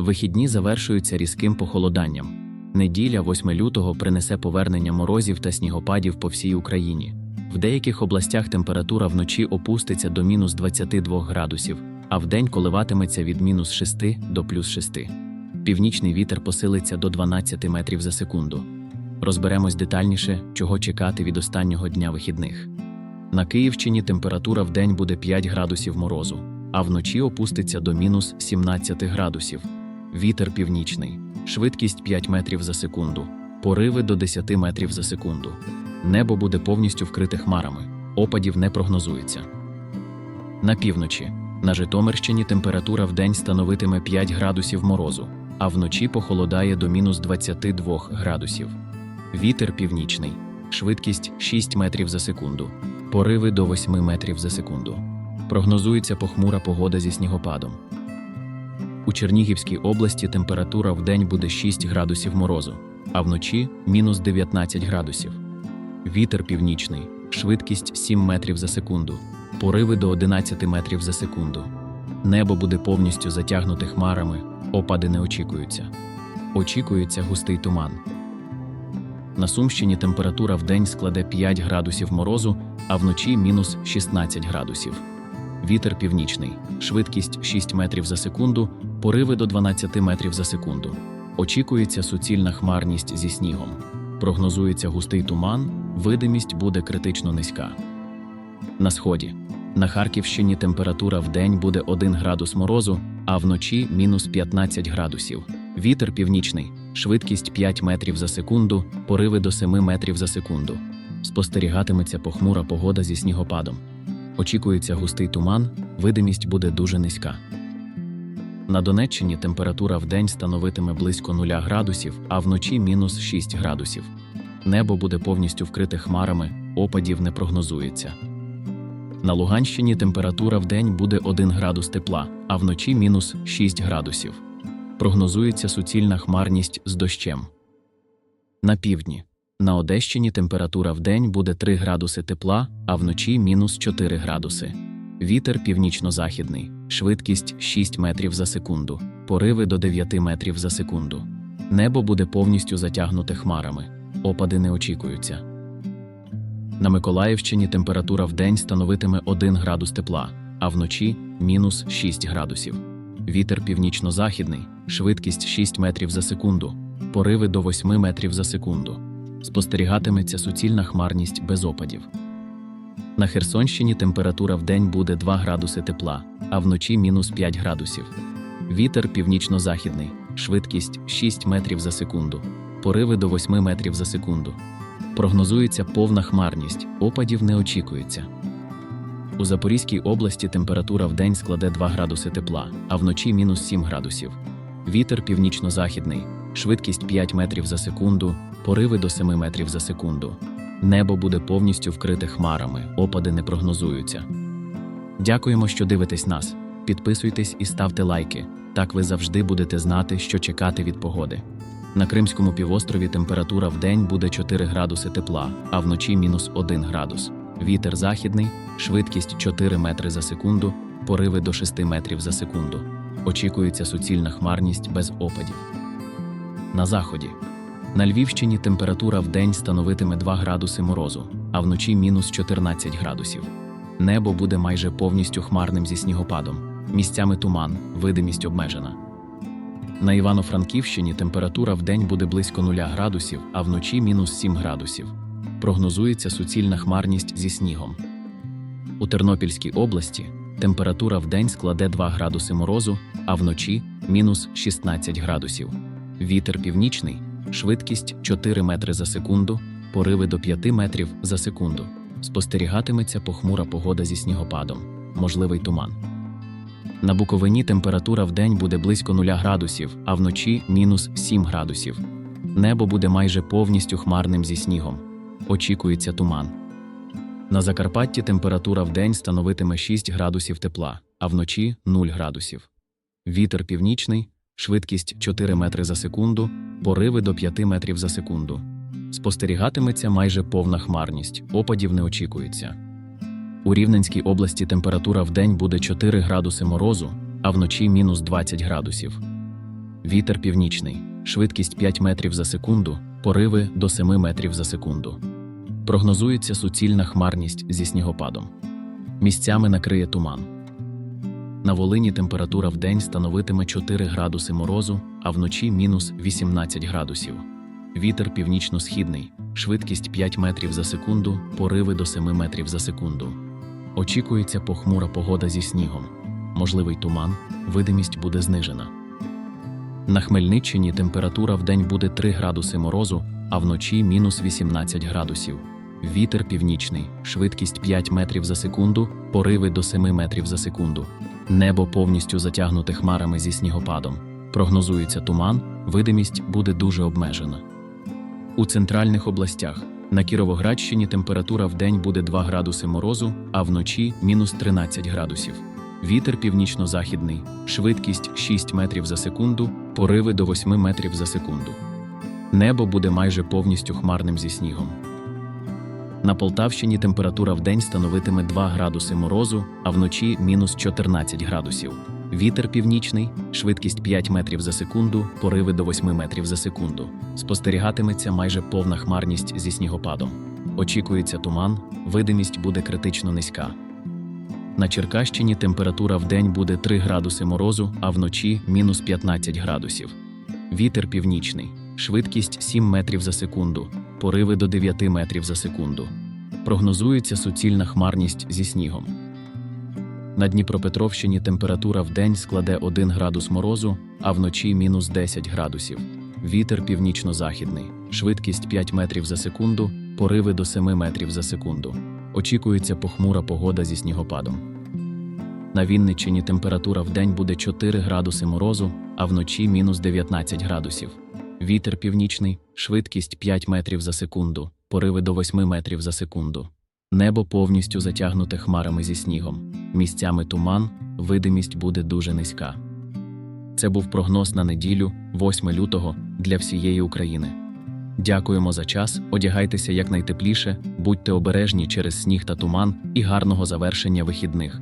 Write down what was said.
Вихідні завершуються різким похолоданням. Неділя 8 лютого принесе повернення морозів та снігопадів по всій Україні. В деяких областях температура вночі опуститься до мінус 22 градусів, а вдень коливатиметься від мінус 6 до плюс 6. Північний вітер посилиться до 12 метрів за секунду. Розберемось детальніше, чого чекати від останнього дня вихідних. На Київщині температура вдень буде 5 градусів морозу, а вночі опуститься до мінус 17 градусів. Вітер північний, швидкість 5 метрів за секунду, пориви до 10 метрів за секунду. Небо буде повністю вкрите хмарами, опадів не прогнозується. На півночі на Житомирщині температура вдень становитиме 5 градусів морозу, а вночі похолодає до мінус 22 градусів. Вітер північний, швидкість 6 метрів за секунду, пориви до 8 метрів за секунду. Прогнозується похмура погода зі снігопадом. У Чернігівській області температура вдень буде 6 градусів морозу, а вночі мінус 19 градусів. Вітер північний, швидкість 7 метрів за секунду, пориви до 11 метрів за секунду. Небо буде повністю затягнуте хмарами, опади не очікуються. Очікується густий туман. На Сумщині температура вдень складе 5 градусів морозу, а вночі мінус 16 градусів. Вітер північний, швидкість 6 метрів за секунду, пориви до 12 метрів за секунду. Очікується суцільна хмарність зі снігом. Прогнозується густий туман, видимість буде критично низька. На сході. На Харківщині температура вдень буде 1 градус морозу, а вночі мінус 15 градусів. Вітер північний, швидкість 5 метрів за секунду, пориви до 7 метрів за секунду. Спостерігатиметься похмура погода зі снігопадом. Очікується густий туман, видимість буде дуже низька. На Донеччині температура вдень становитиме близько 0 градусів, а вночі мінус 6 градусів. Небо буде повністю вкрите хмарами, опадів не прогнозується. На Луганщині температура вдень буде 1 градус тепла, а вночі мінус 6 градусів. Прогнозується суцільна хмарність з дощем. На півдні. На Одещині температура вдень буде 3 градуси тепла, а вночі мінус 4 градуси. Вітер північно-західний, швидкість 6 метрів за секунду, пориви до 9 метрів за секунду. Небо буде повністю затягнуте хмарами, опади не очікуються. На Миколаївщині температура вдень становитиме 1 градус тепла, а вночі мінус 6 градусів. Вітер північно-західний, швидкість 6 метрів за секунду, пориви до 8 метрів за секунду. Спостерігатиметься суцільна хмарність без опадів. На Херсонщині температура вдень буде 2 градуси тепла, а вночі мінус 5 градусів. Вітер північно-західний, швидкість 6 метрів за секунду, пориви до 8 метрів за секунду. Прогнозується повна хмарність, опадів не очікується. У Запорізькій області температура вдень складе 2 градуси тепла, а вночі мінус 7 градусів. Вітер північно-західний, швидкість 5 метрів за секунду, пориви до 7 метрів за секунду. Небо буде повністю вкрите хмарами, опади не прогнозуються. Дякуємо, що дивитесь нас. Підписуйтесь і ставте лайки. Так ви завжди будете знати, що чекати від погоди. На Кримському півострові температура вдень буде 4 градуси тепла, а вночі мінус 1 градус. Вітер західний, швидкість 4 метри за секунду, пориви до 6 метрів за секунду. Очікується суцільна хмарність без опадів. На заході. На Львівщині температура вдень становитиме 2 градуси морозу, а вночі мінус 14 градусів. Небо буде майже повністю хмарним зі снігопадом. Місцями туман, видимість обмежена. На Івано-Франківщині температура вдень буде близько 0 градусів, а вночі мінус 7 градусів. Прогнозується суцільна хмарність зі снігом. У Тернопільській області температура вдень складе 2 градуси морозу, а вночі мінус 16 градусів. Вітер північний, швидкість 4 метри за секунду, пориви до 5 метрів за секунду. Спостерігатиметься похмура погода зі снігопадом, можливий туман. На Буковині температура вдень буде близько 0 градусів, а вночі мінус 7 градусів. Небо буде майже повністю хмарним зі снігом. Очікується туман. На Закарпатті температура вдень становитиме 6 градусів тепла, а вночі 0 градусів. Вітер північний, швидкість 4 метри за секунду, пориви до 5 метрів за секунду. Спостерігатиметься майже повна хмарність, опадів не очікується. У Рівненській області температура вдень буде 4 градуси морозу, а вночі мінус 20 градусів. Вітер північний, швидкість 5 метрів за секунду, пориви до 7 метрів за секунду. Прогнозується суцільна хмарність зі снігопадом. Місцями накриє туман. На Волині температура в день становитиме 4 градуси морозу, а вночі мінус 18 градусів. Вітер північно-східний, швидкість 5 метрів за секунду, пориви до 7 метрів за секунду. Очікується похмура погода зі снігом. Можливий туман, видимість буде знижена. На Хмельниччині температура в день буде 3 градуси морозу, а вночі мінус 18 градусів. Вітер північний, швидкість 5 метрів за секунду, пориви до 7 метрів за секунду. Небо повністю затягнуте хмарами зі снігопадом. Прогнозується туман, видимість буде дуже обмежена. У центральних областях на Кіровоградщині температура в день буде 2 градуси морозу, а вночі мінус 13 градусів. Вітер північно-західний, швидкість 6 метрів за секунду, пориви до 8 метрів за секунду. Небо буде майже повністю хмарним зі снігом. На Полтавщині температура в день становитиме 2 градуси морозу, а вночі мінус 14 градусів. Вітер північний, швидкість 5 метрів за секунду, пориви до 8 метрів за секунду. Спостерігатиметься майже повна хмарність зі снігопадом. Очікується туман, видимість буде критично низька. На Черкащині температура в день буде 3 градуси морозу, а вночі мінус 15 градусів. Вітер північний, швидкість 7 метрів за секунду, пориви до 9 метрів за секунду. Прогнозується суцільна хмарність зі снігом. На Дніпропетровщині температура в день складе 1 градус морозу, а вночі мінус 10 градусів. Вітер північно-західний, швидкість 5 метрів за секунду, пориви до 7 метрів за секунду. Очікується похмура погода зі снігопадом. На Вінниччині температура в день буде 4 градуси морозу, а вночі мінус 19 градусів. Вітер північний, швидкість 5 метрів за секунду, пориви до 8 метрів за секунду. Небо повністю затягнуте хмарами зі снігом. Місцями туман, видимість буде дуже низька. Це був прогноз на неділю, 8 лютого, для всієї України. Дякуємо за час, одягайтеся якнайтепліше, будьте обережні через сніг та туман і гарного завершення вихідних.